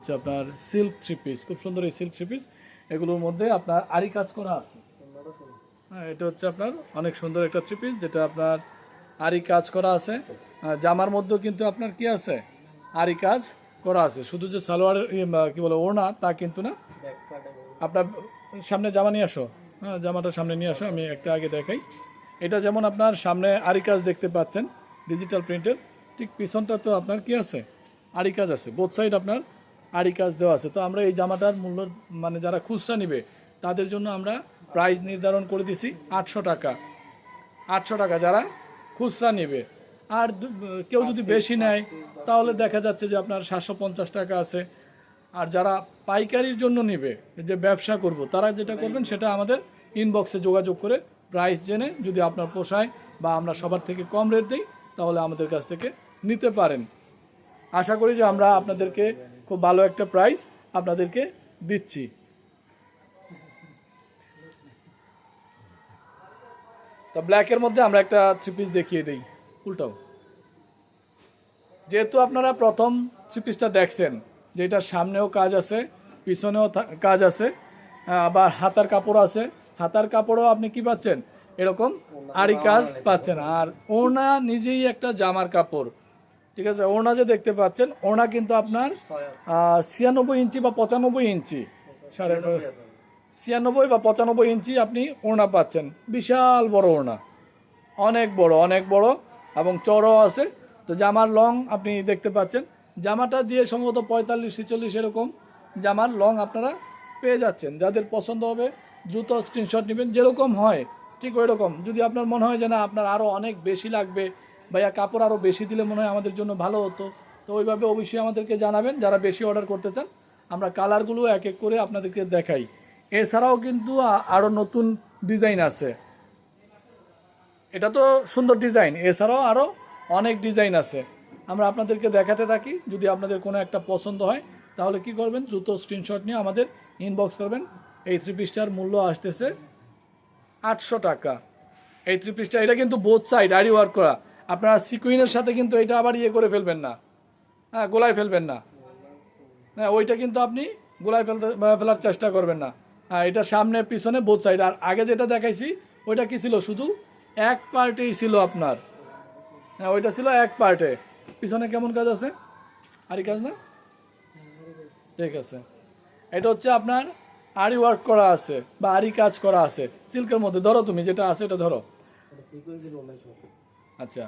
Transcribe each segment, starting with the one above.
হচ্ছে আপনার silk three piece খুব সুন্দর এই সিল্ক থ্রি পিস এগুলোর মধ্যে আপনার আরি কাজ করা আছে। হ্যাঁ এটা হচ্ছে আপনার অনেক সুন্দর একটা থ্রি পিস যেটা আপনার আরি কাজ করা আছে। জামার মধ্যেও কিন্তু আপনার কি আছে? আরি কাজ করা আছে। শুধু যে সালোয়ারের ইয়ে, কি বলে ওড়না তা কিন্তু না। আপনার সামনে জামা নিয়ে আসো। হ্যাঁ জামাটা সামনে নিয়ে আসো আমি একটা আগে দেখাই। এটা যেমন আপনার সামনে আরি কাজ দেখতে পাচ্ছেন ডিজিটাল প্রিন্টের ঠিক পিছনটা তো আপনার কি আছে? আরি কাজ আছে। বোথ সাইড আপনার আরি কাজ দেওয়া আছে। তো আমরা এই জামাটার মূল্য মানে যারা খুচরা নিবে তাদের জন্য আমরা প্রাইস নির্ধারণ করে দিছি আটশো টাকা। আটশো টাকা যারা খুচরা নেবে। আর কেউ যদি বেশি নেয় তাহলে দেখা যাচ্ছে যে আপনার সাতশো পঞ্চাশ টাকা আছে। আর যারা পাইকারির জন্য নেবে যে ব্যবসা করব তারা যেটা করবেন সেটা আমাদের ইনবক্সে যোগাযোগ করে প্রাইস জেনে যদি আপনার পোষায় বা আমরা সবার থেকে কম রেট দিই তাহলে আমাদের কাছ থেকে নিতে পারেন। আশা করি যে আমরা আপনাদেরকে খুব ভালো একটা প্রাইস আপনাদেরকে দিচ্ছি। তা ব্ল্যাকের মধ্যে আমরা একটা থ্রি পিস দেখিয়ে দিই। উল্টাও। যেহেতু আপনারা প্রথম থ্রি পিসটা দেখছেন যে এটার সামনেও কাজ আছে, পিছনেও কাজ আছে আবার হাতার কাপড় আছে। হাতার কাপড়ও আপনি কি পাচ্ছেন? এরকম আড়ি কাজ পাচ্ছেন। আর ওড়না নিজেই একটা জামার কাপড়। ঠিক আছে ওড়না যে দেখতে পাচ্ছেন ওড়না কিন্তু আপনার ছিয়ানব্বই ইঞ্চি বা পঁচানব্বই ইঞ্চি। সাড়ে ছিয়ানব্বই বা পঁচানব্বই ইঞ্চি আপনি ওড়না পাচ্ছেন। বিশাল বড় ওড়না অনেক বড় অনেক বড় এবং চড়ও আছে। তো জামার লং আপনি দেখতে পাচ্ছেন। জামাটা দিয়ে সম্ভবত পঁয়তাল্লিশ ছেচল্লিশ এরকম জামার লং আপনারা পেয়ে যাচ্ছেন। যাদের পছন্দ হবে দ্রুত স্ক্রিনশট নেবেন। যেরকম হয় ঠিক ওই রকম যদি আপনার মনে হয় যে না আপনার আরও অনেক বেশি লাগবে বা ইয়া কাপড় আরও বেশি দিলে মনে হয় আমাদের জন্য ভালো হতো। তো ওইভাবে অবশ্যই আমাদেরকে জানাবেন, যারা বেশি অর্ডার করতে চান, আমরা কালারগুলো এক এক করে আপনাদেরকে দেখাই। এছাড়াও কিন্তু আরও নতুন ডিজাইন আছে। এটা তো সুন্দর ডিজাইন এছাড়াও আরও অনেক ডিজাইন আছে। আমরা আপনাদেরকে দেখাতে থাকি, যদি আপনাদের কোনো একটা পছন্দ হয়, তাহলে কি করবেন, দ্রুত স্ক্রিনশট নিয়ে আমাদের ইনবক্স করবেন। এই থ্রি পিসটার মূল্য আসতেছে আটশো টাকা। এই থ্রি পিসটা এটা কিন্তু বোথ সাইড আড়ি ওয়ার্ক করা। আপনারা সিকুইনের সাথে কিন্তু এটা আবার ইয়ে করে ফেলবেন না। হ্যাঁ গোলায় ফেলবেন না। হ্যাঁ ওইটা কিন্তু আপনি গোলায় ফেলতে ফেলার চেষ্টা করবেন না। হ্যাঁ এটা সামনে, পিছনে বোধ সাইড আর আগে যেটা দেখাইছি, ওইটা কি ছিল? শুধু এক পার্টেই ছিল আপনার। হ্যাঁ ওইটা ছিল এক পার্টে। পিছনে কেমন কাজ আছে? আরই কাজ না? ঠিক আছে। এটা হচ্ছে আপনার আরি ওয়ার্ক করা আছে, বা আরি কাজ করা আছে। সিল্কের মধ্যে, ধরো তুমি, যেটা আছে, এটা ধরো। আচ্ছা।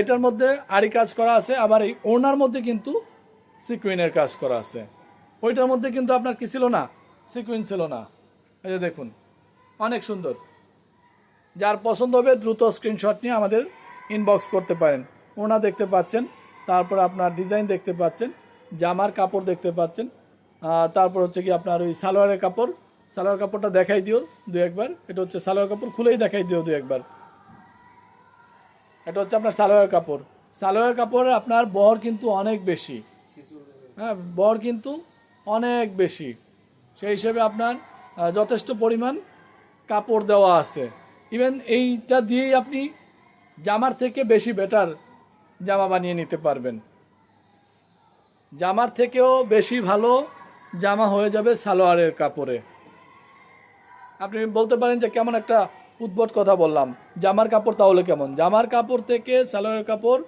এটার মধ্যে আরি কাজ করা আছে, আবার এই ওনার মধ্যে কিন্তু সিকুইনের কাজ করা আছে। ওইটার মধ্যে কিন্তু আপনার কি ছিল না? সিকুইন ছিল না। এই যে দেখুন, অনেক সুন্দর। যার পছন্দ হবে দ্রুত স্ক্রিনশট নিয়ে আমাদের ইনবক্স করতে পারেন। ওনা দেখতে পাচ্ছেন, তারপর আপনার ডিজাইন দেখতে পাচ্ছেন, জামার কাপড় দেখতে পাচ্ছেন তারপর হচ্ছে কি আপনার ওই সালোয়ারের কাপড়। সালোয়ার কাপড়টা দেখাই দিও দু একবার, এটা হচ্ছে সালোয়ার কাপড় খুলেই দেখাই দিও দু একবার। এটা হচ্ছে আপনার সালোয়ার কাপড়। সালোয়ার কাপড়ের আপনার বর কিন্তু অনেক বেশি। হ্যাঁ বর কিন্তু অনেক বেশি। সেই হিসেবে আপনার যথেষ্ট পরিমাণ কাপড় দেওয়া আছে। ইভেন এইটা দিয়েই আপনি জামার থেকে বেশি বেটার জামা বানিয়ে নিতে পারবেন। জামার থেকেও বেশি ভালো জামা হয়ে যাবে সালোয়ারের কাপড়ে। আপনি বলতে পারেন যে কেমন একটা উদ্ভট কথা বললাম। জামার কাপড় তাহলে কেমন? জামার কাপড় থেকে সালোয়ারের কাপড়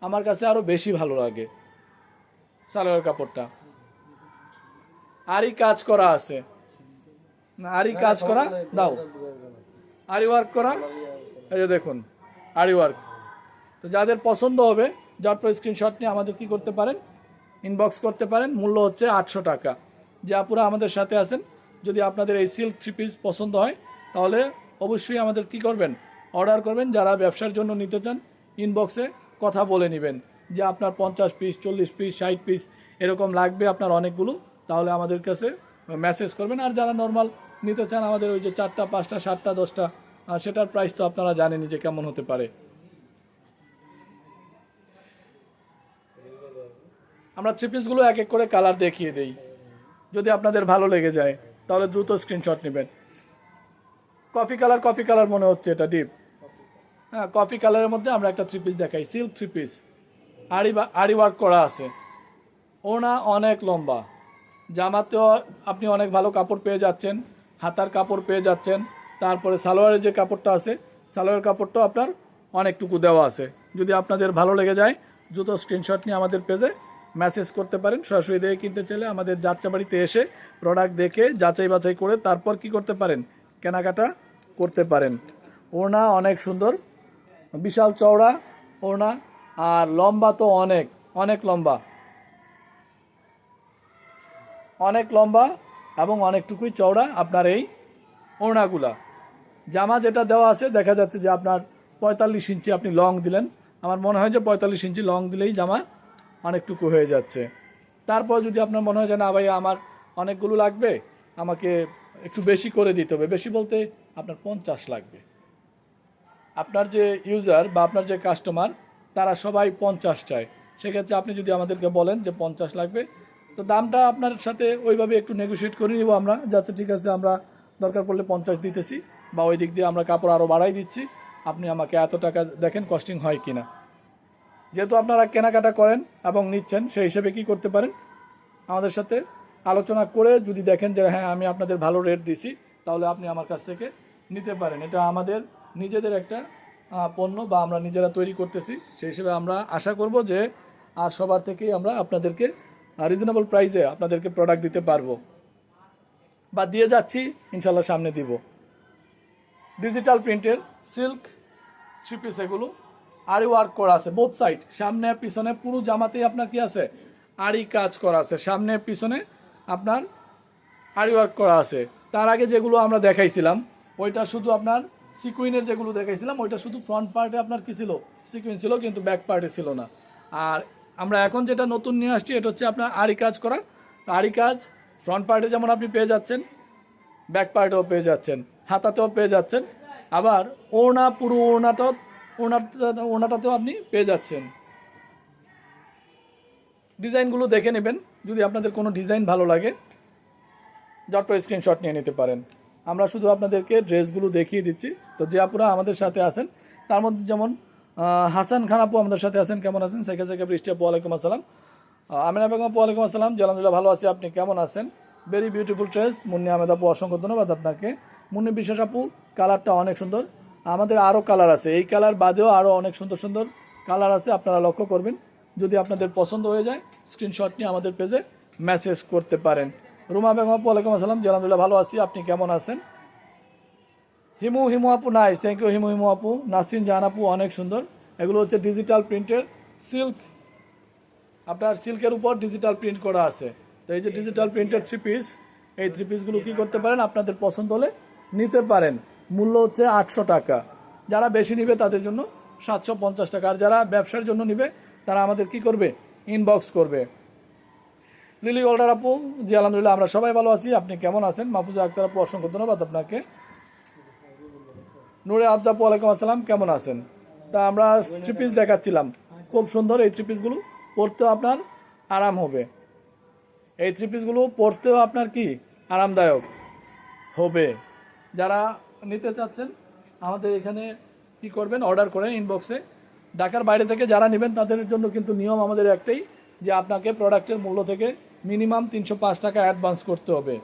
আমার কাছে আরও বেশি ভালো লাগে। সালোয়ার কাপড়টা। আরই কাজ করা আছে। আরই কাজ করা? দাও। আরি ওয়ার্ক করা? এই যে দেখুন আরি ওয়ার্ক তো যাদের পছন্দ হবে, যার পর স্ক্রিনশট নিয়ে আমাদের কি করতে পারেন? ইনবক্স করতে পারেন। মূল্য হচ্ছে আটশো টাকা। যে আপুরা আমাদের সাথে আছেন, যদি আপনাদের এই সিল্ক থ্রি পিস পছন্দ হয়, তাহলে অবশ্যই আমাদের কি করবেন? অর্ডার করবেন, যারা ব্যবসার জন্য নিতে চান ইনবক্সে কথা বলে নেবেন যে আপনার পঞ্চাশ পিস চল্লিশ পিস ষাট পিস এরকম লাগবে আপনার অনেকগুলো, তাহলে আমাদের কাছে মেসেজ করবেন। আর যারা নর্মাল নিতে চান, আমাদের ওই যে চারটা, পাঁচটা, সাতটা, দশটা সেটার প্রাইস তো আপনারা জানেনই যে কেমন হতে পারে। আমরা থ্রি পিসগুলো এক এক করে কালার দেখিয়ে দেই। যদি আপনাদের ভালো লেগে যায়, তাহলে দ্রুত স্ক্রিনশট নেবেন। কফি কালার কফি কালার মনে হচ্ছে এটা ডিপ হ্যাঁ কফি কালারের মধ্যে আমরা একটা থ্রি পিস দেখাই silk three piece aari aari work করা আছে। ওনা অনেক লম্বা। জামাতেও আপনি অনেক ভালো কাপড় পেয়ে যাচ্ছেন, হাতার কাপড় পেয়ে যাচ্ছেন, তারপরে সালোয়ারের যে কাপড়টা আছে সালোয়ার কাপড়টাও আপনার অনেকটুকু দেওয়া আছে। যদি আপনাদের ভালো লেগে যায়, জুতো স্ক্রিনশট নিয়ে আমাদের পেজে মেসেজ করতে পারেন, সরাসরি দেখে কিনতে চাইলে আমাদের যাত্রাবাড়িতে এসে প্রোডাক্ট দেখে যাচাই বাছাই করে তারপর কি করতে পারেন? কেনাকাটা করতে পারেন। ওড়না অনেক সুন্দর। বিশাল চওড়া ওড়না আর লম্বা তো অনেক অনেক লম্বা। অনেক লম্বা এবং অনেকটুকুই চওড়া আপনার এই ওড়নাগুলা। জামা যেটা দেওয়া আছে, দেখা যাচ্ছে যে আপনার পঁয়তাল্লিশ ইঞ্চি আপনি লং দিলেন। আমার মনে হয় যে পঁয়তাল্লিশ ইঞ্চি লং দিলেই জামা অনেকটুকু হয়ে যাচ্ছে। তারপর যদি আপনার মনে হয় যে, না ভাই আমার অনেকগুলো লাগবে, আমাকে একটু বেশি করে দিতে হবে। বেশি বলতে আপনার পঞ্চাশ লাগবে। আপনার যে ইউজার বা আপনার যে কাস্টমার তারা সবাই পঞ্চাশ চায়। সেক্ষেত্রে আপনি যদি আমাদেরকে বলেন যে পঞ্চাশ লাগবে, তো দামটা আপনার সাথে ওইভাবে একটু নেগোশিয়েট করে নিব আমরা। যাচ্ছে ঠিক আছে, আমরা দরকার পড়লে পঞ্চাশ দিতেছি বা ওই দিক দিয়ে আমরা কাপড় আরও বাড়াই দিচ্ছি। আপনি আমাকে এত টাকা দেখেন কস্টিং হয় কি না যেহেতু আপনারা কেনাকাটা করেন এবং নিচ্ছেন, সেই হিসেবে কি করতে পারেন? আমাদের সাথে আলোচনা করে যদি দেখেন যে হ্যাঁ আমি আপনাদের ভালো রেট দিছি, তাহলে আপনি আমার কাছ থেকে নিতে পারেন। এটা আমাদের নিজেদের একটা পণ্য বা আমরা নিজেরা তৈরি করতেছি। সেই হিসেবে আমরা আশা করব যে, আর সবার থেকেই আমরা আপনাদেরকে রিজনেবল প্রাইসে আপনাদেরকে প্রোডাক্ট দিতে পারব। বা দিয়ে যাচ্ছি ইনশাল্লাহ সামনে দিব। ডিজিটাল প্রিন্টের সিল্ক থ্রি পিস এগুলো আরি ওয়ার্ক করা আছে বোথ সাইড সামনে পিছনে, পুরো জামাতেই আপনার কি আছে? আরি কাজ করা আছে, সামনে পিছনে আপনার আরি ওয়ার্ক করা আছে। তার আগে যেগুলো আমরা দেখাইছিলাম, ওইটা শুধু আপনার সিকুইনের যেগুলো দেখাইছিলাম, ওইটা শুধু ফ্রন্ট পার্টে আপনার কী ছিল? সিকুইন ছিল, কিন্তু ব্যাক পার্টে ছিল না। আর আমরা এখন যেটা নতুন নিয়ে আসছি, এটা হচ্ছে আপনার আরি কাজ করা। আরি কাজ ফ্রন্ট পার্টে যেমন আপনি পেয়ে যাচ্ছেন ব্যাক পার্টেও পেয়ে যাচ্ছেন, হাতাতেও পেয়ে যাচ্ছেন। আবার ওড়না, পুরো ওড়নাটাও ওড়নাটা, ওড়নাটাতেও আপনি পেয়ে যাচ্ছেন। ডিজাইনগুলো দেখে নেবেন। যদি আপনাদের কোনো ডিজাইন ভালো লাগে যত স্ক্রিনশট নিয়ে নিতে পারেন। আমরা শুধু আপনাদেরকে ড্রেসগুলো দেখিয়ে দিচ্ছি। তো যে আপুরা আমাদের সাথে আছেন, তার মধ্যে যেমন হাসান খান আপু আমাদের সাথে আছেন, কেমন আছেন? শেখে শেখে বৃষ্টি আপু, ওয়ালাইকুম আসসালাম। আমিনা বেগম আপু, ওয়ালাইকুম আসসালাম। জি আলহামদুলিল্লাহ ভালো আছি, আপনি কেমন আছেন? Very beautiful dress Munni Ahmed আপু, অসংখ্য ধন্যবাদ আপনাকে। মুন্নি বিশ্বাস আপু কালারটা অনেক সুন্দর। আমাদের আরও কালার আছে। এই কালার বাদেও আরও অনেক সুন্দর সুন্দর কালার আছে, আপনারা লক্ষ্য করবেন। যদি আপনাদের পছন্দ হয়ে যায় স্ক্রিনশট নিয়ে আমাদের পেজে মেসেজ করতে পারেন। রুমা বেগম আপু, ওয়ালাইকুম আসসালাম আলহামদুলিল্লাহ ভালো আছি। আপনি কেমন আছেন? হিমু হিমু আপু nice thank you Himu Himu আপু। নাসরিন জাহান আপু, অনেক সুন্দর। এগুলো হচ্ছে ডিজিটাল প্রিন্টের সিল্ক আপনার সিল্কের উপর ডিজিটাল প্রিন্ট করা আছে। তো এই যে ডিজিটাল প্রিন্টের থ্রি পিস এই থ্রি পিসগুলো কী করতে পারেন? আপনাদের পছন্দ হলে নিতে পারেন। মূল্য হচ্ছে আটশো টাকা। যারা বেশি নিবে তাদের জন্য সাতশো পঞ্চাশ টাকা। আর যারা ব্যবসার জন্য নিবে তারা আমাদের কি করবে? ইনবক্স করবে। লিলি গোল্ডার আপু, জি, আলহামদুলিল্লাহ, আমরা সবাই ভালো আছি। আপনি কেমন আছেন? মাহফুজা আক্তার আপু, অসংখ্য ধন্যবাদ আপনাকে। নুরে আফজা আপু আলাইকুম আসসালাম, কেমন আছেন? তা আমরা থ্রি পিস দেখাচ্ছিলাম। খুব সুন্দর এই থ্রি পিসগুলো পরতেও আপনার আরাম হবে। এই থ্রি পিসগুলো পরতেও আপনার কি? আরামদায়ক হবে। যারা নিতে চাচ্ছেন, আমাদের এখানে কি করবেন? অর্ডার করেন ইনবক্সে ঢাকার বাইরে থেকে যারা নেবেন, তাদের জন্য কিন্তু নিয়ম আমাদের একটাই যে আপনাকে প্রোডাক্টের মূল্য থেকে মিনিমাম তিনশো পাঁচ টাকা অ্যাডভান্স করতে হবে।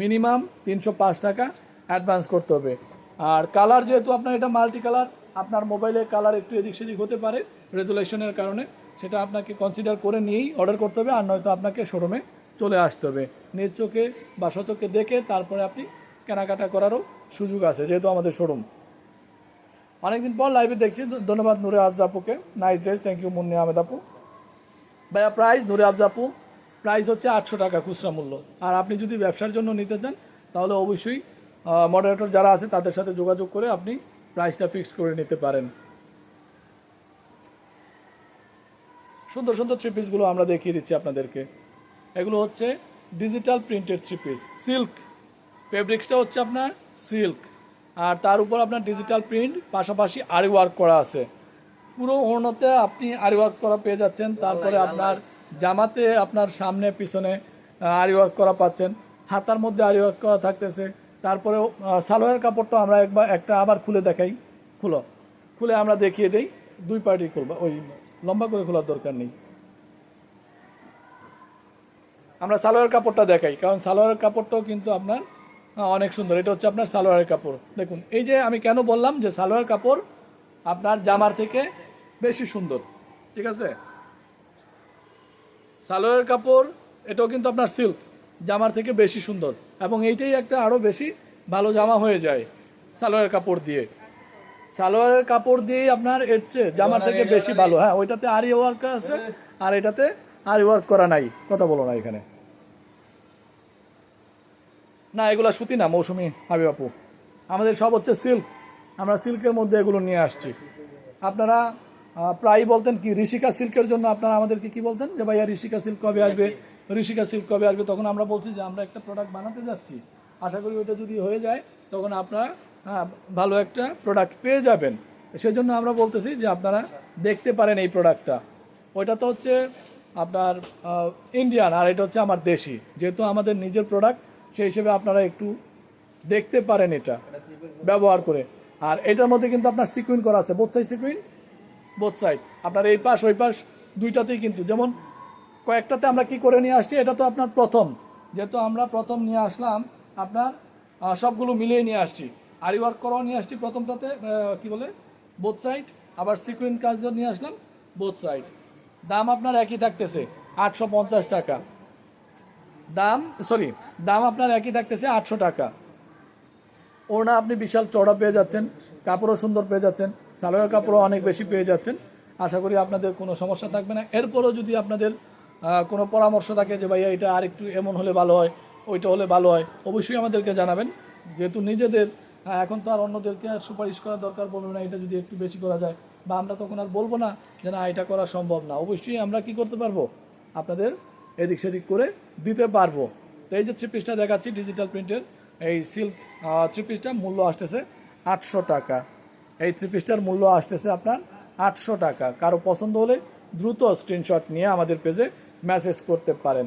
মিনিমাম তিনশো পাঁচ টাকা অ্যাডভান্স করতে হবে। আর কালার যেহেতু আপনার এটা মাল্টি কালার আপনার মোবাইলে কালার একটু এদিক সেদিক হতে পারে রেজুলেশনের কারণে, সেটা আপনাকে কনসিডার করে নিয়েই অর্ডার করতে হবে, আর নয়তো আপনাকে শোরুমে চলে আসতে হবে। নিজ চোখে বা সচোখে দেখে তারপরে আপনি কেনাকাটা করারও সুযোগ আছে, যেহেতু আমাদের শোরুম অনেকদিন পর লাইভে দেখছি। ধন্যবাদ নুরে আফজা আপুকে। Nice dress thank you Munni Ahmed আপু। ভাইয়া প্রাইস নুরে আফজা আপু প্রাইস হচ্ছে আটশো টাকা খুচরা মূল্য। আর আপনি যদি ব্যবসার জন্য নিতে চান, তাহলে অবশ্যই মডারেটর যারা আছে, তাদের সাথে যোগাযোগ করে আপনি প্রাইসটা ফিক্স করে নিতে পারেন। সুন্দর সুন্দর থ্রি পিসগুলো আমরা দেখিয়ে দিচ্ছি আপনাদেরকে। এগুলো হচ্ছে digital printed three piece silk ফেব্রিক্সটা হচ্ছে আপনার সিল্ক আর তার উপর আপনার ডিজিটাল প্রিন্ট পাশাপাশি আরি ওয়ার্ক করা আছে। পুরো ওড়নাতে আপনি আরি ওয়ার্ক করা পেয়ে যাচ্ছেন তারপরে আপনার জামাতে আপনার সামনে পিছনে আরি ওয়ার্ক করা পাচ্ছেন। হাতার মধ্যে আরি ওয়ার্ক করা থাকতেছে। তারপরে সালোয়ার কাপড়টা আমরা একবার একটা আবার খুলে দেখাই। খুলো। খুলে আমরা দেখিয়ে দেই। দুই পার্টি খুলবা ওই লম্বা করে খোলার দরকার নেই। আমরা সালোয়ার কাপড়টা দেখাই। কারণ সালোয়ারের কাপড়টাও কিন্তু আপনার অনেক সুন্দর। এটা হচ্ছে আপনার সালোয়ারের কাপড়। দেখুন এই যে আমি কেন বললাম যে সালোয়ার কাপড় আপনার জামার থেকে বেশি সুন্দর ঠিক আছে? সালোয়ারের কাপড় এটাও কিন্তু আপনার সিল্ক জামার থেকে বেশি সুন্দর। এবং এইটাই একটা আরও বেশি ভালো জামা হয়ে যায় সালোয়ারের কাপড় দিয়ে। সালোয়ারের কাপড় দিয়েই আপনার এর চেয়ে জামার থেকে বেশি ভালো। হ্যাঁ ওইটাতে আরি ওয়ার্ক আছে আর এটাতে আরি ওয়ার্ক করা নাই কথা বলো না এখানে। না এগুলো সুতি না মৌসুমি হাবি বাপু আমাদের সব হচ্ছে সিল্ক। আমরা সিল্কের মধ্যে এগুলো নিয়ে আসছি। আপনারা আহ, প্রায়ই বলতেন কি ঋষিকা সিল্কের জন্য আপনারা আমাদেরকে কি বলতেন? যে ভাইয়া ঋষিকা সিল্ক কবে আসবে? ঋষিকা সিল্ক কবে আসবে? তখন আমরা বলছি যে আমরা একটা প্রোডাক্ট বানাতে যাচ্ছি। আশা করি ওইটা যদি হয়ে যায় তখন আপনারা হ্যাঁ, ভালো একটা প্রোডাক্ট পেয়ে যাবেন। সেজন্য আমরা বলতেছি যে আপনারা দেখতে পারেন এই প্রোডাক্টটা ওইটা তো হচ্ছে আপনার ইন্ডিয়ান আর এটা হচ্ছে আমার দেশি। যেহেতু আমাদের নিজের প্রোডাক্ট সেই হিসেবে আপনারা একটু দেখতে পারেন এটা, ব্যবহার করে। আর এটার মধ্যে কিন্তু আপনার সিকুইন করা আছে both side sequin both side আপনার এই পাশ, ওই পাশ, দুইটাতেই কিন্তু। যেমন কয়েকটাতে আমরা কি করে নিয়ে আসছি, এটা তো আপনার প্রথম। যেহেতু আমরা প্রথম নিয়ে আসলাম, আপনার সবগুলো মিলিয়ে নিয়ে আসছি। আরি ওয়ার্ক করাও নিয়ে আসছি প্রথমটাতে কি বলে? বোথ সাইড আবার সিকুইন কাজ নিয়ে আসলাম বোথ সাইড দাম আপনার একই থাকতেছে, আটশো পঞ্চাশ টাকা। দাম সরি দাম আপনার একই থাকতেছে আটশো টাকা। ওড়না আপনি বিশাল চড়া পেয়ে যাচ্ছেন, কাপড়ও সুন্দর পেয়ে যাচ্ছেন, সালোয়ার কাপড়ও অনেক বেশি পেয়ে যাচ্ছেন। আশা করি আপনাদের কোনো সমস্যা থাকবে না। এরপরও যদি আপনাদের কোনো পরামর্শ থাকে যে ভাইয়া এটা আর একটু এমন হলে ভালো হয়, ওইটা হলে ভালো হয়, অবশ্যই আমাদেরকে জানাবেন। যেহেতু নিজেদের এখন তো আর অন্যদেরকে আর সুপারিশ করার দরকার পড়বে না, এটা যদি একটু বেশি করা যায়। বা আমরা তখন আর বলব না যে না, এটা করা সম্ভব না। অবশ্যই আমরা কি করতে পারব? আপনাদের এদিক সেদিক করে দিতে পারব। তো এই যে থ্রি পিসটা দেখাচ্ছি ডিজিটাল প্রিন্টের এই সিল্ক থ্রি পিসটার মূল্য আসতেছে আটশো টাকা। এই থ্রি পিসটার মূল্য আসতেছে আপনার আটশো টাকা। কারও পছন্দ হলে দ্রুত স্ক্রিনশট নিয়ে আমাদের পেজে মেসেজ করতে পারেন।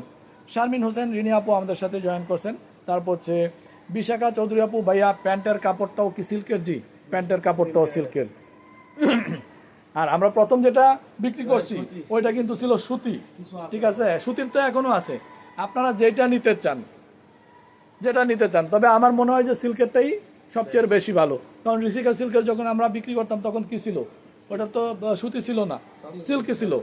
শারমিন হোসেন, রিনি আপু আমাদের সাথে জয়েন করছেন। তারপর হচ্ছে বিশাখা চৌধুরী আপু, ভাইয়া প্যান্টের কাপড়টাও কি সিল্কের জি? প্যান্টের কাপড়টাও সিল্কের আর আমরা প্রথম যেটা বিক্রি করছি ওইটা কিন্তু ছিল সুতি। ঠিক আছে? সুতির তো এখনও আছে। আপনারা যেটা নিতে চান যেটা নিতে চান তবে আমার মনে হয় যে সিল্কেরটাই সবচেয়ে বেশি। ভালো। কারণ ঋষিকা সিল্কের যখন আমরা বিক্রি করতাম তখন কি ছিল? ওটা তো সুতি ছিল না। সিল্ক ছিল।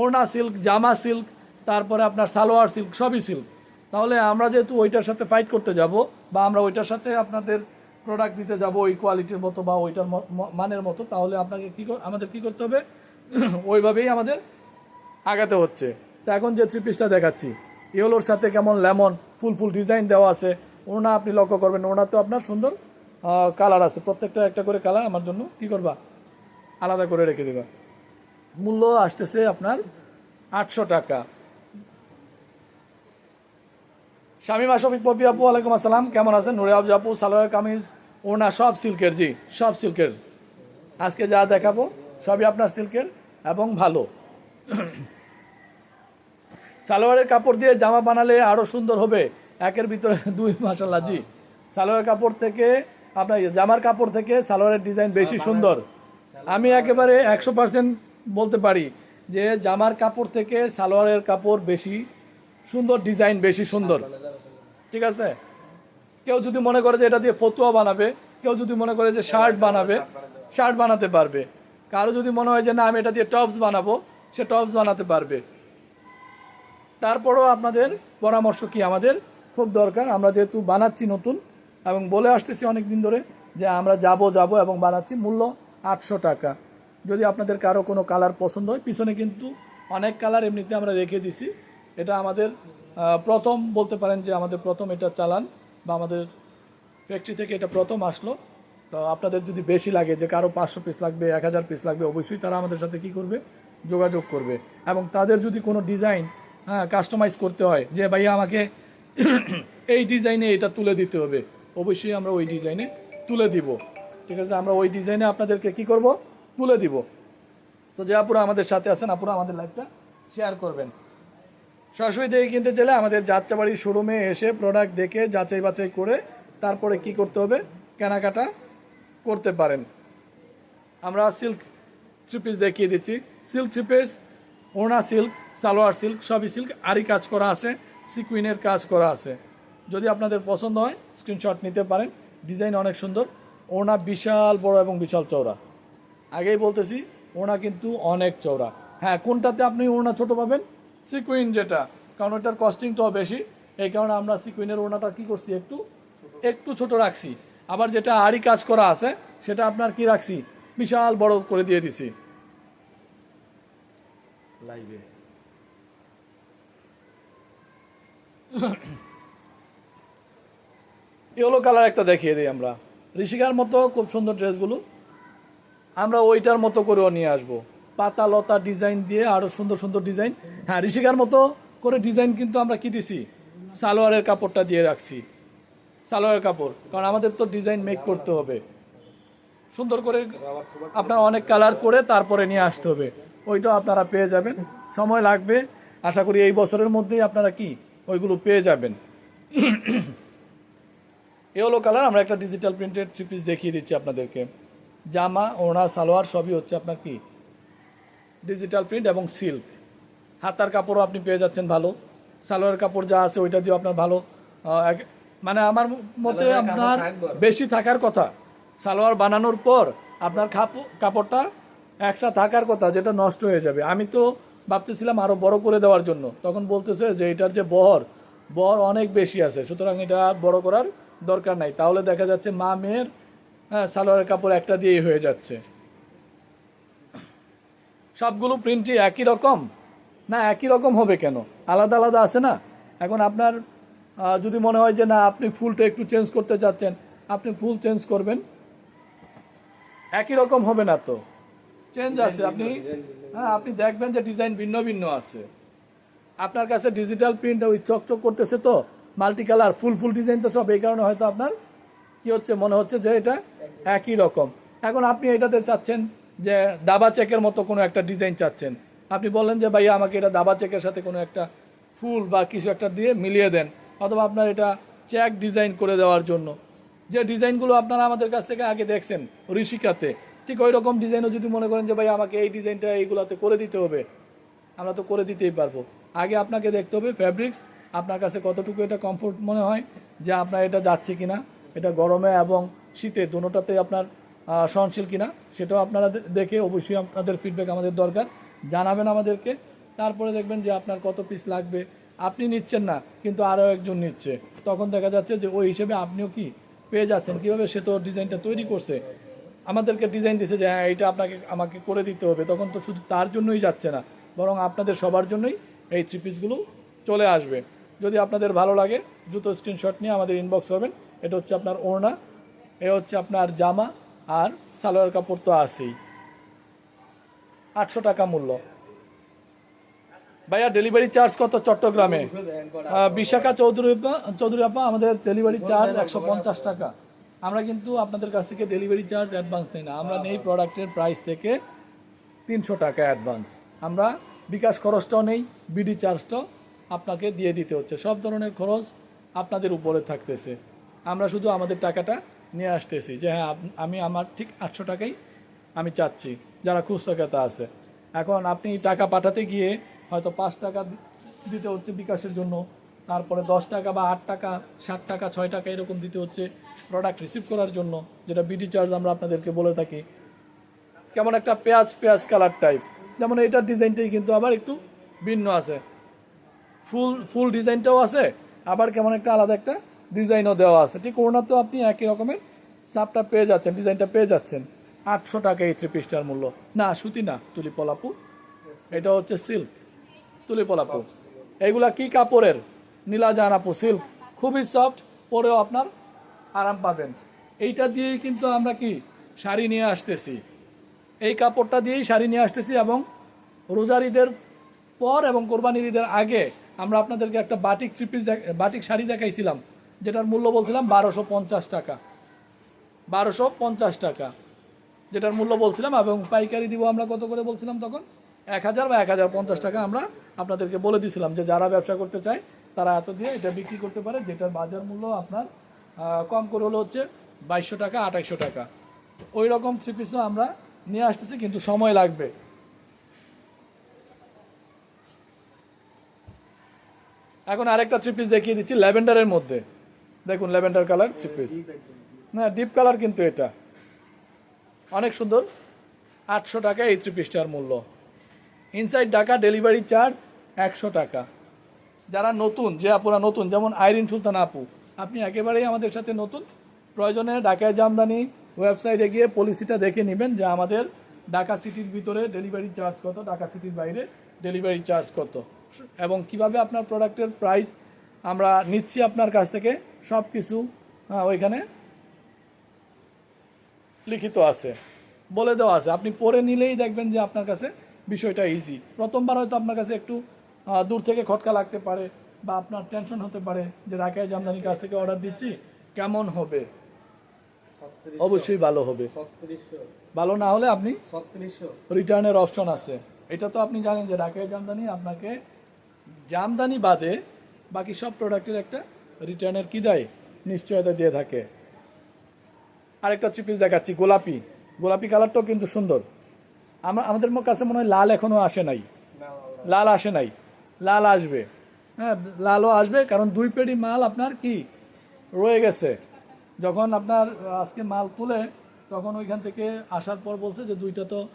ওড়না সিল্ক জামা সিল্ক তারপরে আপনার সালোয়ার সিল্ক সবই সিল্ক। তাহলে আমরা যেহেতু ওইটার সাথে ফাইট করতে যাব বা আমরা ওইটার সাথে আপনাদের প্রোডাক্ট দিতে যাব, ওই কোয়ালিটির মতো বা ওইটার মানের মতো, তাহলে আপনাকে কি আমাদের কি করতে হবে? ওইভাবেই আমাদের আগাতে হচ্ছে। তো এখন যে থ্রি পিসটা দেখাচ্ছি, ইয়েলোর সাথে কেমন লেমন ফুল ফুল ডিজাইন দেওয়া আছে, ওনা আপনি লক্ষ্য করবেন তো আপনার সুন্দর কালার আছে। প্রত্যেকটা একটা করে কালার আমার জন্য কি করবা? আলাদা করে রেখে দেবা। মূল্য আসতেছে আপনার আটশো টাকা। শামিমা শফিক পপি আপু, ওয়ালাইকুম আসসালাম। কেমন আছেন? নুরে আবজা আপু, সালোয়ার কামিজ ওনা সব সিল্কের জি সব সিল্কের। আজকে যা দেখাবো সবই আপনার সিল্কের এবং ভালো। সালোয়ারের কাপড় দিয়ে জামা বানালে আরও সুন্দর হবে। একের ভিতরে দুই মাসাল্লাহ জি। সালোয়ারের কাপড় থেকে আপনার জামার কাপড় থেকে সালোয়ারের ডিজাইন বেশি সুন্দর। আমি একেবারে একশো পার্সেন্ট বলতে পারি যে জামার কাপড় থেকে সালোয়ারের কাপড় বেশি সুন্দর ডিজাইন বেশি সুন্দর। ঠিক আছে? কেউ যদি মনে করে যে এটা দিয়ে ফতুয়া বানাবে, কেউ যদি মনে করে যে শার্ট বানাবে শার্ট বানাতে পারবে। কারও যদি মনে হয় যে না, আমি এটা দিয়ে টপস বানাবো, সে টপস বানাতে পারবে। তারপরও আপনাদের পরামর্শ কি? আমাদের খুব দরকার। আমরা যেহেতু বানাচ্ছি নতুন এবং বলে আসতেছি অনেক দিন ধরে যে আমরা যাব যাব এবং বানাচ্ছি, মূল্য আটশো টাকা। যদি আপনাদের কারও কোনো কালার পছন্দ হয়, পিছনে কিন্তু অনেক কালার এমনিতে আমরা রেখে দিছি। এটা আমাদের প্রথম বলতে পারেন যে আমাদের প্রথম এটা চালান। বা আমাদের ফ্যাক্টরি থেকে এটা প্রথম আসলো, তো আপনাদের যদি বেশি লাগে যে কারও পাঁচশো পিস লাগবে, এক হাজার পিস লাগবে, অবশ্যই তারা আমাদের সাথে কি করবে? যোগাযোগ করবে। এবং তাদের যদি কোনো ডিজাইন হ্যাঁ কাস্টমাইজ করতে হয়, যে ভাইয়া আমাকে এই ডিজাইনে এটা তুলে দিতে হবে, অবশ্যই আমরা ওই ডিজাইনে তুলে দিব। ঠিক আছে? আমরা ওই ডিজাইনে আপনাদেরকে কি করব? তুলে দিব। তো যে আপুরা আমাদের সাথে আছেন, আপুরা আমাদের লাইভটা শেয়ার করবেন। সরাসরি দেখে কিনতে চাইলে আমাদের যাত্রাবাড়ির শোরুমে এসে প্রোডাক্ট দেখে যাচাই বাছাই করে তারপরে কি করতে হবে, কেনাকাটা করতে পারেন। আমরা সিল্ক থ্রি পিস দেখিয়ে দিচ্ছি। সিল্ক থ্রি পিস ওড়না সিল্ক সালোয়ার সিল্ক সবই সিল্ক আরই কাজ করা আছে সিকুইনের কাজ করা আছে। যদি আপনাদের পছন্দ হয় স্ক্রিনশট নিতে পারেন। ডিজাইন অনেক সুন্দর, ওড়না বিশাল বড় এবং বিশাল চওড়া। আগেই বলতেছি, ওড়না কিন্তু অনেক চওড়া। হ্যাঁ কোনটাতে আপনি ওড়না ছোট পাবেন? সিকুইন যেটা কারণ ওটার কস্টিংটাও বেশি এই কারণে আমরা সিকুইনের ওড়নাটা কি করছি একটু একটু ছোট রাখছি। আবার যেটা আড়ি কাজ করা আছে সেটা আপনার কি রাখছি? বিশাল বড় করে দিয়ে দিছি। লাইভে ইয়েলো কালার একটা দেখিয়ে দিই আমরা। ঋষিকার মতো খুব সুন্দর ড্রেসগুলো আমরা ওইটার মতো করেও নিয়ে আসব। পাতা লতা ডিজাইন দিয়ে আরও সুন্দর সুন্দর ডিজাইন হ্যাঁ ঋষিকার মতো করে ডিজাইন কিন্তু আমরা কি দিছি? সালোয়ারের কাপড়টা দিয়ে রাখছি। সালোয়ারের কাপড়, কারণ আমাদের তো ডিজাইন মেক করতে হবে। সুন্দর করে আপনার অনেক কালার করে তারপরে নিয়ে আসতে হবে। ওইটাও আপনারা পেয়ে যাবেন। সময় লাগবে। আশা করি এই বছরের মধ্যেই আপনারা কি? ওইগুলো পেয়ে যাবেন। ইয়েলো কালার আমরা একটা ডিজিটাল প্রিন্টেড থ্রি পিস দেখিয়ে দিচ্ছি আপনাদেরকে। জামা, ওড়না, সালোয়ার, সবই হচ্ছে আপনার কি? ডিজিটাল প্রিন্ট এবং সিল্ক হাতার কাপড়ও আপনি পেয়ে যাচ্ছেন ভালো। সালোয়ার কাপড় যা আছে ওইটা দিয়ে আপনার ভালো। মানে আমার মতে আপনার বেশি থাকার কথা। সালোয়ার বানানোর পর আপনার কাপড় কাপড়টা একটা থাকার কথা যেটা নষ্ট হয়ে যাবে। আমি তো ভাবতেছিলাম আরও বড় করে দেওয়ার জন্য। তখন বলতেছে যে এটার যে বহর বহর অনেক বেশি আছে। সুতরাং এটা বড় করার দরকার নাই। তাহলে দেখা যাচ্ছে মা মেয়ের হ্যাঁ সালোয়ারের কাপড় একটা দিয়েই হয়ে যাচ্ছে। সবগুলো প্রিন্টই একই রকম? না একই রকম হবে কেন? আলাদা আলাদা আছে না? এখন আপনার যদি মনে হয় যে না আপনি ফুলটা একটু চেঞ্জ করতে চাচ্ছেন আপনি ফুল চেঞ্জ করবেন। একই রকম হবে না তো? চেঞ্জ আছে আপনি হ্যাঁ আপনি দেখবেন যে ডিজাইন ভিন্ন ভিন্ন আছে। আপনার কাছে ডিজিটাল প্রিন্ট ওই চকচক করতেছে তো মাল্টি কালার ফুল ফুল ডিজাইন তো সব এই কারণে হয়তো আপনার কি হচ্ছে মনে হচ্ছে যে এটা একই রকম। এখন আপনি এটাতে চাচ্ছেন যে দাবা চেকের মতো কোনো একটা ডিজাইন চাচ্ছেন। আপনি বললেন যে, ভাইয়া, আমাকে এটা দাবা চেকের সাথে কোনো একটা ফুল বা কিছু একটা দিয়ে মিলিয়ে দেন, অথবা আপনার এটা চেক ডিজাইন করে দেওয়ার জন্য। যে ডিজাইনগুলো আপনারা আমাদের কাছ থেকে আগে দেখছেন, ঋষিকাতে, ঠিক ওই রকম ডিজাইনও যদি মনে করেন যে ভাই আমাকে এই ডিজাইনটা এইগুলাতে করে দিতে হবে। আমরা তো করে দিতেই পারব। আগে আপনাকে দেখতে হবে ফ্যাব্রিক্স, আপনার কাছে কতটুকু এটা কমফোর্ট মনে হয়, যে আপনার এটা যাচ্ছে কিনা, এটা গরমে এবং শীতে দুটোটাতে আপনার সহনশীল কিনা, সেটাও আপনারা দেখে অবশ্যই আপনাদের ফিডব্যাক আমাদের দরকার। জানাবেন আমাদেরকে। তারপরে দেখবেন যে আপনার কত পিস লাগবে। আপনি নিচ্ছেন না, কিন্তু আরও একজন নিচ্ছে। তখন দেখা যাচ্ছে যে ওই হিসেবে আপনিও কি পেয়ে যাচ্ছেন, কীভাবে সে তো ডিজাইনটা তৈরি করছে। আমাদেরকে ডিজাইন দিছে যে হ্যাঁ এটা আপনাকে, আমাকে করে দিতে হবে। তখন তো শুধু তার জন্যই যাচ্ছে না, বরং আপনাদের সবার জন্যই এই থ্রি পিসগুলো চলে আসবে। যদি আপনাদের ভালো লাগে, দ্রুত স্ক্রিনশট নিয়ে আমাদের ইনবক্স করবেন। এটা হচ্ছে আপনার ওড়না, এ হচ্ছে আপনার জামা আর সালোয়ার কাপড় তো আছেই। আটশো টাকা মূল্য। ভাইয়া ডেলিভারি চার্জ কত চট্টগ্রামে? বিশাখা চৌধুরী চৌধুরী আপা, আমাদের ডেলিভারি চার্জ একশো পঞ্চাশ টাকা। আমরা কিন্তু আপনাদের কাছ থেকে ডেলিভারি চার্জ অ্যাডভান্স নেই না। আমরা নেই প্রোডাক্টের প্রাইস থেকে তিনশো টাকা অ্যাডভান্স আমরা বিকাশ খরচটাও নেই বিডি চার্জটাও আপনাকে দিয়ে দিতে হচ্ছে। সব ধরনের খরচ আপনাদের উপরে থাকতেছে। আমরা শুধু আমাদের টাকাটা নিয়ে আসতেছি যে হ্যাঁ আমি আমার ঠিক আটশো টাকাই আমি চাচ্ছি, যারা খুচরা ক্রেতা আছে। এখন আপনি টাকা পাঠাতে গিয়ে হয়তো পাঁচ টাকা দিতে হচ্ছে বিকাশের জন্য, তারপরে দশ টাকা বা আট টাকা, ষাট টাকা, ছয় টাকা এরকম দিতে হচ্ছে প্রোডাক্ট রিসিভ করার জন্য, যেটা বিডি চার্জ আমরা আপনাদেরকে বলে থাকি। কেমন একটা পেঁয়াজ পেঁয়াজ কালার টাইপ যেমন এটার ডিজাইনটাই কিন্তু আবার একটু ভিন্ন আছে। ফুল ফুল ডিজাইনটাও আছে, আবার কেমন একটা আলাদা একটা ডিজাইনও দেওয়া আছে। ঠিক তো আপনি একই রকমের সাপটা পেয়ে যাচ্ছেন ডিজাইনটা পেয়ে যাচ্ছেন। আটশো টাকা এই থ্রি পিসটার মূল্য। না সুতি না তুলি পলাপু। এটা হচ্ছে সিল্ক তুলি পলাপু। এইগুলা কি কাপড়ের? নীলা জানাপু সিল্ক খুবই সফট পরেও আপনার আরাম পাবেন। এইটা দিয়েই কিন্তু আমরা কি শাড়ি নিয়ে আসতেছি। এই কাপড়টা দিয়েই শাড়ি নিয়ে আসতেছি এবং রোজার ঈদের পর এবং কোরবানির ঈদের আগে আমরা আপনাদেরকে একটা batik three piece batik sari দেখাইছিলাম। যেটার মূল্য বলছিলাম বারোশো পঞ্চাশ টাকা। বারোশো পঞ্চাশ টাকা। যেটার মূল্য বলছিলাম এবং পাইকারি দিব আমরা কত করে বলছিলাম তখন? এক হাজার বা এক হাজার পঞ্চাশ টাকা আমরা আপনাদেরকে বলে দিছিলাম যে যারা ব্যবসা করতে চায়, তারা এত দিয়ে এটা বিক্রি করতে পারে, যেটার বাজার মূল্য আপনার কম করে হলো হচ্ছে বাইশশো টাকা, আঠাইশশো টাকা। ওই রকম থ্রি পিসও আমরা নিয়ে আসতেছি, কিন্তু সময় লাগবে। এখন আরেকটা থ্রি পিস দেখিয়ে দিচ্ছি ল্যাভেন্ডারের মধ্যে। দেখুন ল্যাভেন্ডার কালার থ্রি পিস না ডিপ কালার কিন্তু এটা। অনেক সুন্দর। আটশো টাকা এই থ্রি পিসটার মূল্য। ইনসাইড ঢাকা ডেলিভারি চার্জ একশো টাকা। যারা নতুন, যে আপুরা নতুন, যেমন আইরিন সুলতান আপু, আপনি একেবারেই আমাদের সাথে নতুন। প্রয়োজনে ঢাকায় জামদানি ওয়েবসাইটে গিয়ে পলিসিটা দেখে নেবেন যে আমাদের ঢাকা সিটির ভিতরে ডেলিভারি চার্জ কত, ঢাকা সিটির বাইরে ডেলিভারি চার্জ কত। এবং কীভাবে আপনার প্রোডাক্টের প্রাইস আমরা নিচ্ছি আপনার কাছ থেকে সব কিছু আহ, ওইখানে লিখিত আছে বলে দেওয়া আছে। আপনি পড়ে নিলেই দেখবেন যে আপনার কাছে বিষয়টা ইজি প্রথমবার হয়তো আপনার কাছে একটু দূর থেকে খটকা লাগতে পারে বা আপনার টেনশন হতে পারে যে রাকেশ জামদানির কাছ থেকে অর্ডার দিচ্ছি কেমন হবে? অবশ্যই ভালো হবে। ভালো না হলে আপনি রিটার্নের অপশন আছে। এটা তো আপনি জানেন যে রাকেশ জামদানি আপনাকে জামদানি বাদে বাকি সব প্রোডাক্টের একটা রিটার্নের কি দেয়? নিশ্চয়তা দিয়ে থাকে। আরেকটা চিপিস দেখাচ্ছি, গোলাপি। গোলাপি কালারটাও কিন্তু সুন্দর। আমার আমাদের কাছে মনে হয় লাল এখনও আসে নাই। লাল আসে নাই। লাল আসবে। হ্যাঁ লালও আসবে, কারণ দুই পেড়ি মাল আপনার কি? রয়ে গেছে। যখন আপনার আজকে মাল তুলে, তখন ওইখান থেকে আসার পর বলছে যে দুইটা তো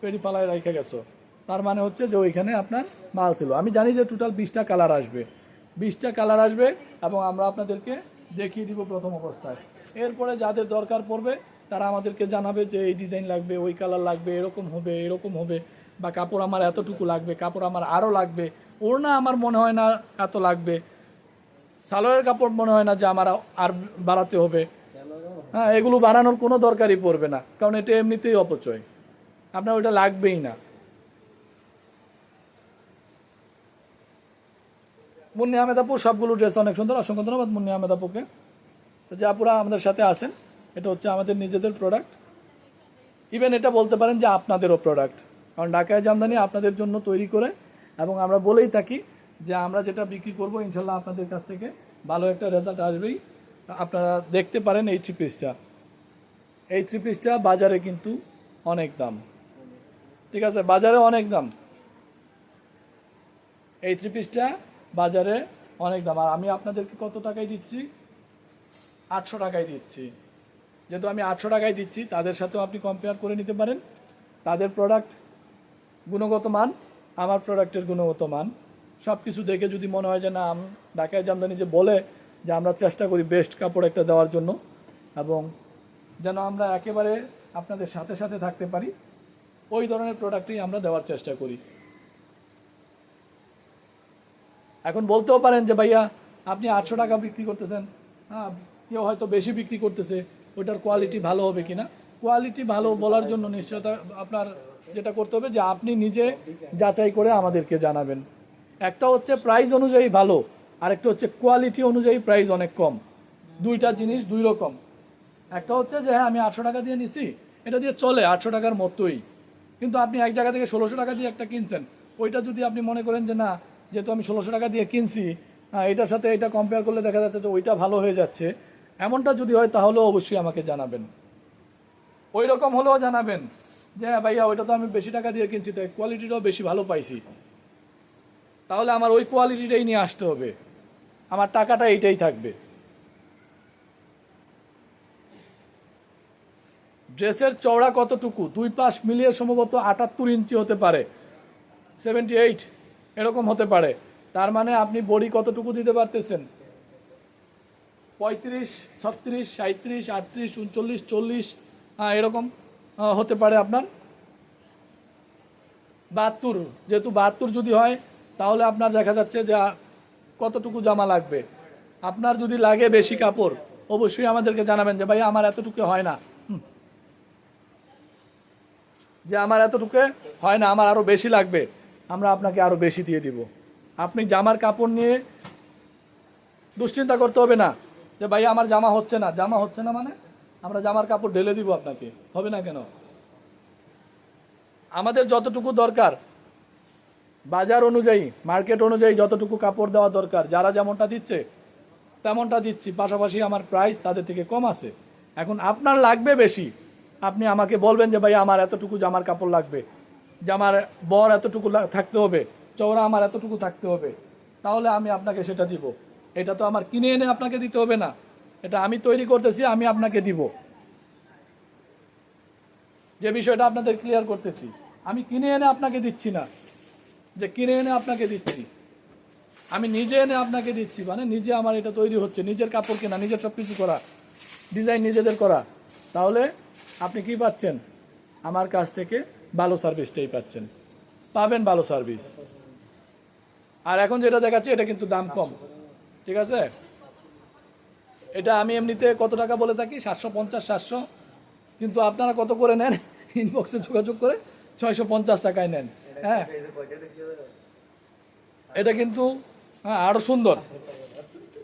পেড়ি পালায় রেখে গেছো। তার মানে হচ্ছে যে ওইখানে আপনার মাল ছিল। আমি জানি যে টোটাল বিশটা কালার আসবে। বিশটা কালার আসবে এবং আমরা আপনাদেরকে দেখিয়ে দিব প্রথম অবস্থায়। এরপরে যাদের দরকার পড়বে, তারা আমাদেরকে জানাবে যে এই ডিজাইন লাগবে, ওই কালার লাগবে, এরকম হবে এরকম হবে বা কাপড় আমার এতটুকু লাগবে, কাপড় আমার আরও লাগবে। ওড়না আমার মনে হয় না এত লাগবে। সালোয়ারের কাপড় মনে হয় না যে আমার আর বাড়াতে হবে। হ্যাঁ এগুলো বাড়ানোর কোনো দরকারই পড়বে না, কারণ এটা এমনিতেই অপচয়। আপনার ওইটা লাগবেই না। মুন্নি আহমেদ আপু, সবগুলো ড্রেস অনেক সুন্দর, অসংখ্য ধন্যবাদ মুন্নি আহমেদ আপুকে। তো যে আপুরা আমাদের সাথে আছেন, এটা হচ্ছে আমাদের নিজেদের প্রোডাক্ট ইভেন এটা বলতে পারেন যে আপনাদেরও প্রোডাক্ট কারণ ঢাকায় জামদানি আপনাদের জন্য তৈরি করে এবং আমরা বলেই থাকি যে আমরা যেটা বিক্রি করব, ইনশাল্লাহ আপনাদের কাছ থেকে ভালো একটা রেজাল্ট আসবেই। আপনারা দেখতে পারেন এই থ্রি পিসটা এই থ্রি পিসটা বাজারে কিন্তু অনেক দাম। ঠিক আছে? বাজারে অনেক দাম। এই থ্রি পিসটা বাজারে অনেক দাম। আর আমি আপনাদেরকে কত টাকায় দিচ্ছি? আটশো টাকায় দিচ্ছি। যেহেতু আমি আটশো টাকায় দিচ্ছি, তাদের সাথেও আপনি কম্পেয়ার করে নিতে পারেন। তাদের প্রোডাক্ট গুণগত মান, আমার প্রোডাক্টের গুণগত মান। সব কিছু দেখে যদি মনে হয় যে না, আম ঢাকায় জামদানি যে বলে যে আমরা চেষ্টা করি বেস্ট কাপড় একটা দেওয়ার জন্য, এবং যেন আমরা একেবারে আপনাদের সাথে সাথে থাকতে পারি, ওই ধরনের প্রোডাক্টই আমরা দেওয়ার চেষ্টা করি। এখন বলতেও পারেন যে, ভাইয়া, আপনি আটশো টাকা বিক্রি করতেছেন। হ্যাঁ কেউ হয়তো বেশি বিক্রি করতেছে। ওটার কোয়ালিটি ভালো হবে কিনা? কোয়ালিটি ভালো বলার জন্য নিশ্চয়তা আপনার যেটা করতে হবে যে, আপনি নিজে যাচাই করে আমাদেরকে জানাবেন। একটা হচ্ছে প্রাইস অনুযায়ী ভালো, আরেকটা হচ্ছে কোয়ালিটি অনুযায়ী প্রাইস অনেক কম। দুইটা জিনিস দুই রকম। একটা হচ্ছে যে হ্যাঁ আমি আটশো টাকা দিয়ে নিছি। এটা দিয়ে চলে, আটশো টাকার মতোই। কিন্তু আপনি এক জায়গা থেকে ষোলোশো টাকা দিয়ে একটা কিনছেন। ওইটা যদি আপনি মনে করেন যে, না যেহেতু আমি ষোলোশো টাকা দিয়ে কিনছি এটার সাথে এটা কম্পেয়ার করলে দেখা যাচ্ছে যে ওইটা ভালো হয়ে যাচ্ছে। এমনটা যদি হয় তাহলেও অবশ্যই আমাকে জানাবেন। ওই রকম হলেও জানাবেন যে হ্যাঁ ভাইয়া, ওইটা তো আমি বেশি টাকা দিয়ে কিনছি, তাই কোয়ালিটিটাও বেশি ভালো পাইছি। তাহলে আমার ওই কোয়ালিটিটাই নিয়ে আসতে হবে। আমার টাকাটা এইটাই থাকবে। ড্রেসের চওড়া কতটুকু? দুই পাশ মিলিয়ে সম্ভবত আটাত্তর ইঞ্চি হতে পারে। সেভেন্টি এইট এরকম হতে পারে। তার মানে আপনি বডি কতটুকু দিতে পারতেছেন? পঁয়ত্রিশ, ছত্রিশ সাঁত্রিশ আটত্রিশ, উনচল্লিশ, চল্লিশ হ্যাঁ এরকম হতে পারে আপনার। বাহাত্তর, যেহেতু বাহাত্তর যদি হয়, তাহলে আপনার দেখা যাচ্ছে যে কতটুকু জামা লাগবে। আপনার যদি লাগে বেশি কাপড়, অবশ্যই আমাদেরকে জানাবেন যে, ভাই, আমার এতটুকু হয় না। যে, আমার এতটুকু হয় না, আমার আরও বেশি লাগবে। আমরা আপনাকে আরও বেশি দিয়ে দিব। আপনি জামার কাপড় নিয়ে দুশ্চিন্তা করতে হবে না যে, ভাই, আমার জামা হচ্ছে না। জামা হচ্ছে না মানে আমরা জামার কাপড় ঢেলে দিব আপনাকে। হবে না কেন? আমাদের যতটুকু দরকার, বাজার অনুযায়ী, মার্কেট অনুযায়ী যতটুকু কাপড় দেওয়া দরকার, যারা যেমনটা দিচ্ছে, তেমনটা দিচ্ছি। পাশাপাশি আমার প্রাইস তাদের থেকে কম আছে। এখন আপনার লাগবে বেশি। আপনি আমাকে বলবেন যে, ভাই, আমার এতটুকু জামার কাপড় লাগবে। জামার বর এতটুকু থাকতে হবে, চওড়া আমার এতটুকু থাকতে হবে, তাহলে আমি আপনাকে সেটা দিব। এটা তো আমার কিনে এনে আপনাকে দিতে হবে না। এটা আমি তৈরি করতেছি, আমি আপনাকে দিব। যে বিষয়টা আপনাদের ক্লিয়ার করতেছি, আমি কিনে এনে আপনাকে দিচ্ছি না। যে কিনে এনে আপনাকে দিচ্ছি। আমি নিজে এনে আপনাকে দিচ্ছি মানে নিজে আমার এটা তৈরি হচ্ছে, নিজের কাপড় কেনা, নিজের সব কিছু করা ডিজাইন নিজেদের করা। তাহলে আপনি কি পাচ্ছেন? আমার কাছ থেকে ভালো সার্ভিসটাই পাচ্ছেন। পাবেন ভালো সার্ভিস। আর এখন যেটা দেখাচ্ছে এটা কিন্তু দাম কম। ঠিক আছে? এটা আমি এমনিতে কত টাকা বলে থাকি? সাতশো পঞ্চাশ সাতশো। কিন্তু আপনারা কত করে নেন? ইনবক্সে যোগাযোগ করে ছয়শো পঞ্চাশ টাকায় নেন। হ্যাঁ? এটা কিন্তু হ্যাঁ আরও সুন্দর।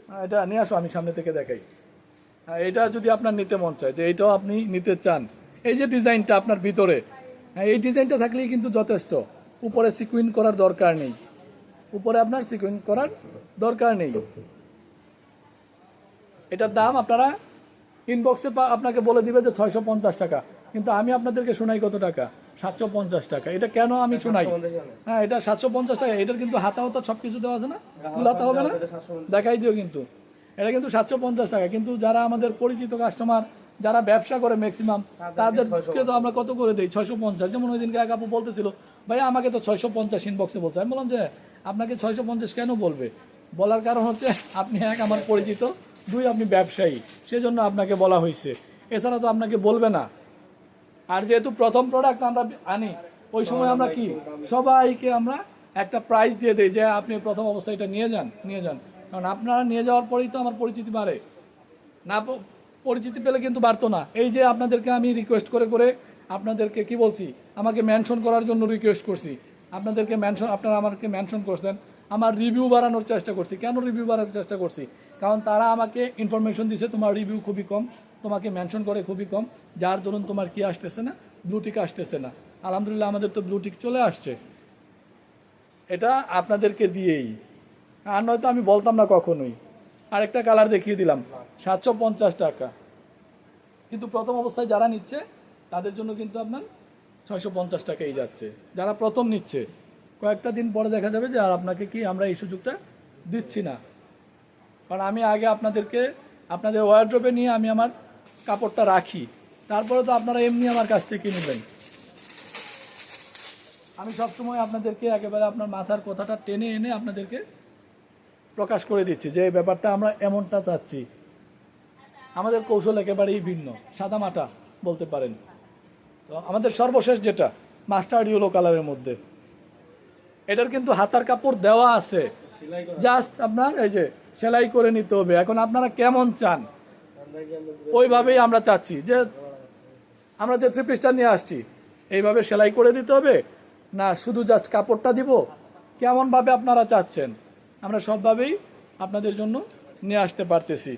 হ্যাঁ, এটা নিয়ে আসো আমি সামনে থেকে দেখাই। হ্যাঁ এটা যদি আপনার নিতে মন চায় যে এইটাও আপনি নিতে চান। এই যে ডিজাইনটা আপনার ভিতরে এই ডিজাইনটা থাকলেই কিন্তু যথেষ্ট। উপরে সিকুইন করার দরকার নেই। উপরে আপনার সিকুইন করার দরকার নেই। এটার দাম আপনারা ইনবক্সে আপনাকে বলে দিবে যে ছয়শো পঞ্চাশ টাকা। কিন্তু আমি আপনাদেরকে শোনাই কত টাকা? সাতশো পঞ্চাশ টাকা। এটা কেন আমি শোনাই? হ্যাঁ এটা সাতশো পঞ্চাশ টাকা। এটার কিন্তু হাতা হতা সব কিছু দেওয়া আছে না? তুলাতে হবে না? দেখাই দিও কিন্তু। এটা কিন্তু সাতশো পঞ্চাশ টাকা। কিন্তু যারা আমাদের পরিচিত কাস্টমার যারা ব্যবসা করে ম্যাক্সিমাম তাদেরকে তো আমরা কত করে দিই? ছয়শো পঞ্চাশ। যেমন ওই দিনকে এক আপু বলতেছিল ভাই আমাকে তো ছয়শো পঞ্চাশ ইনবক্সে বলছে। আমি বললাম যে আপনাকে ছয়শো পঞ্চাশ কেন বলবে? বলার কারণ হচ্ছে আপনি এক আমার পরিচিত দুই আপনি ব্যবসায়ী। সেজন্য আপনাকে বলা হয়েছে। এছাড়া তো আপনাকে বলবে না। আর যেহেতু প্রথম প্রোডাক্ট আমরা আনি ওই সময় আমরা কি? সবাইকে আমরা একটা প্রাইস দিয়ে দিই যে আপনি প্রথম অবস্থায় এটা নিয়ে যান নিয়ে যান। কারণ আপনারা নিয়ে যাওয়ার পরেই তো আমার পরিচিতি বাড়ে। না পরিচিতি পেলে কিন্তু বাড়তো না। এই যে আপনাদেরকে আমি রিকোয়েস্ট করে করে আপনাদেরকে কি বলছি? আমাকে মেনশন করার জন্য রিকোয়েস্ট করছি। আপনাদেরকে মেনশন আপনারা আমাকে মেনশন করছেন। আমার রিভিউ বাড়ানোর চেষ্টা করছি। কেন রিভিউ বাড়ানোর চেষ্টা করছি? কারণ তারা আমাকে ইনফরমেশন দিছে, তোমার রিভিউ খুবই কম। তোমাকে মেনশন করে খুবই কম। যার ধরুন তোমার কি আসতেছে না? ব্লুটিক আসতেছে না। আলহামদুলিল্লাহ, আমাদের তো ব্লুটিক চলে আসছে। এটা আপনাদেরকে দিয়েই। আর নয়তো আমি বলতাম না কখনোই। আরেকটা কালার দেখিয়ে দিলাম। সাতশো পঞ্চাশ টাকা। কিন্তু প্রথম অবস্থায় যারা নিচ্ছে, তাদের জন্য কিন্তু আপনার ছয়শো পঞ্চাশ টাকাই যাচ্ছে। যারা প্রথম নিচ্ছে, কয়েকটা দিন পরে দেখা যাবে যে আর আপনাকে কি আমরা এই সুযোগটা দিচ্ছি না। কারণ আমি আগে আপনাদেরকে, আপনাদের ওয়ারড্রপে নিয়ে আমি আমার কাপড়টা রাখি। তারপরে তো আপনারা এমনি আমার কাছ থেকে নেবেন। আমি সবসময় আপনাদেরকে একেবারে আপনার মাথার কথাটা টেনে এনে আপনাদেরকে প্রকাশ করে দিচ্ছি যে ব্যাপারটা আমরা এমনটা চাচ্ছি। আমাদের কৌশল একেবারেই ভিন্ন সাদা মাটা বলতে পারেন। তো আমাদের সর্বশেষ যেটা মাস্টার্ড ইয়েলো কালারের মধ্যে। এটার কিন্তু হাতার কাপড় দেওয়া আছে। জাস্ট আপনার এই যে সেলাই করে নিতে হবে। এখন আপনারা কেমন চান? ওইভাবেই আমরা চাচ্ছি। যে আমরা যে থ্রি পিসটা নিয়ে আসছি, এইভাবে সেলাই করে দিতে হবে? না, শুধু জাস্ট কাপড়টা দিব? কেমন ভাবে আপনারা চাচ্ছেন? আমরা সবভাবেই আপনাদের জন্য নিয়ে আসতে পারতেছি।